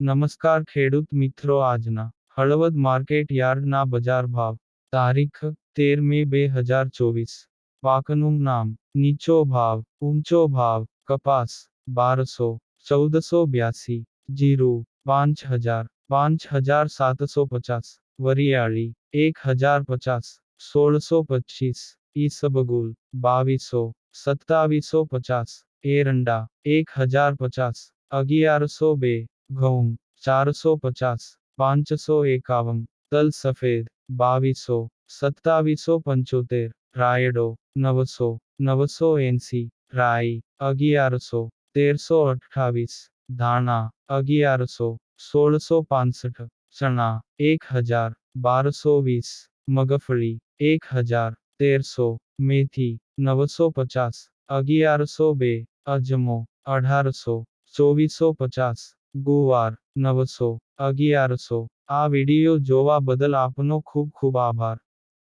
નમસ્કાર ખેડૂત મિત્રો આજના હળવદ માર્કેટ યાર્ડના બજાર ભાવ તારીખ તેર મે બે હજાર ચોવીસ પાકનું નામ નીચો ભાવ ઊંચો ભાવ કપાસ બારસો ચૌદસો બ્યાસી જીરું પાંચ હજાર પાંચ હજાર સાતસો પચાસ વરિયાળી એક હજાર પચાસ સોળસો પચીસ ઈસબગુલ બાવીસો સત્તાવીસો પચાસ એરંડા એક હજાર પચાસ અગિયારસો બે ઘઉં ચારસો પચાસ પાંચસો એકાવન તલ સફેદ બાવીસો સત્તાવીસો પંચોતેર રાયડો નવસો નવસો એંસી રાઈ અગિયારસો તેરસો અઠ્ઠાવીસ ધાણા અગિયારસો સોળસો પાસઠ ચણા એક હજાર બારસો વીસ મગફળી એક હજાર તેરસો મેથી નવસો પચાસ અગિયારસો બે અજમો અઢારસો ચોવીસો પચાસ ગુવાર નવસો અગિયારસો. આ વીડિયો જોવા બદલ આપનો ખૂબ ખૂબ આભાર.